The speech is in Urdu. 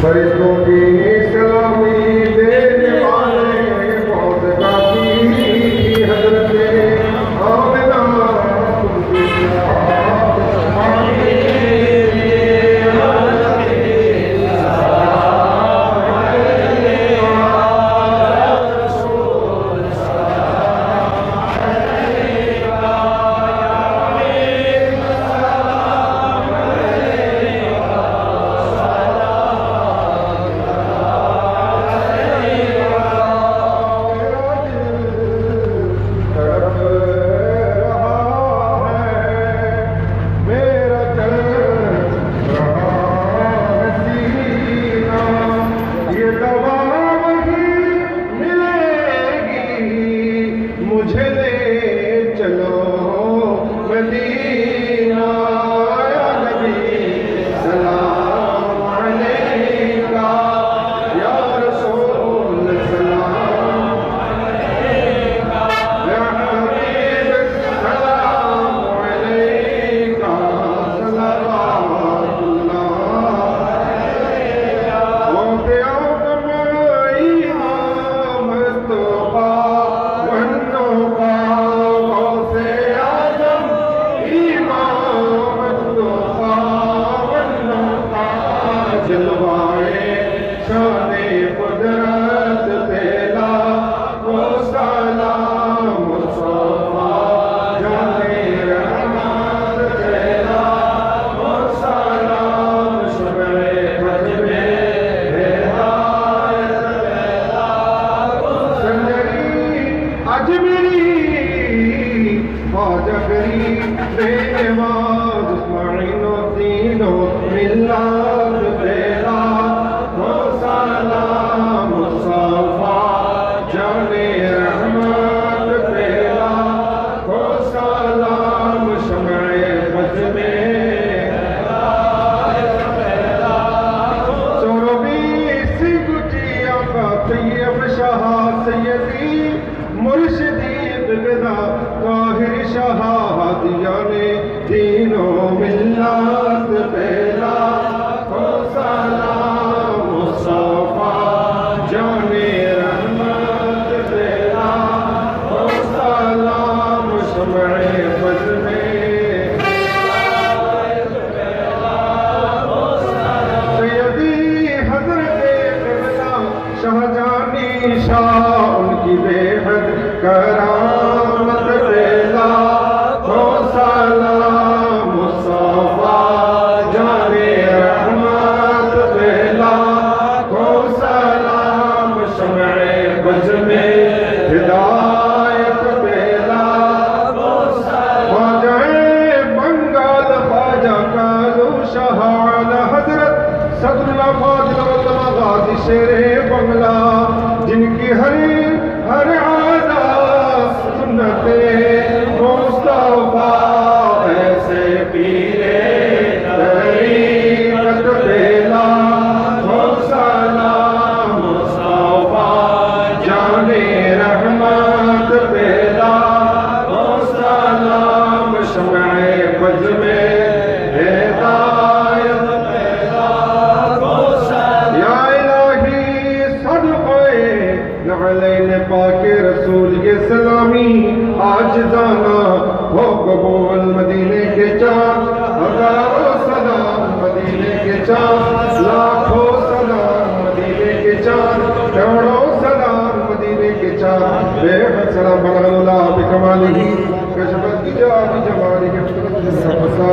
Praise God in His glory. مجھے دے اجمری خواجگری بے نواز اسماعیل و و ملت تیرا سلام رحمت تیرا سلام شمع چوبیس گٹیا کا طیب شاہ سیدی مرشدی بگدا طاہر شاہ ہادیانے یعنی دینوں ملت پہلا ہو سلام مصطفیٰ جانے رحمت پہلا ہو سلام شمع فض سیدی حضرت قبلہ شاہجانی شاہ، ان کی بے حد کرامت سرے بنگلہ جن کی ہری ہر آ آج دانا ہو قبول مدینے کے چاند، ہزاروں سلام مدینے کے چاند، لاکھوں سلام مدینے کے چاند، کروڑوں سلام مدینے کے چاند۔ بے حد سلام بلغ اللہ بکمالہ کشفت کی جا بجمالہ بفضلہ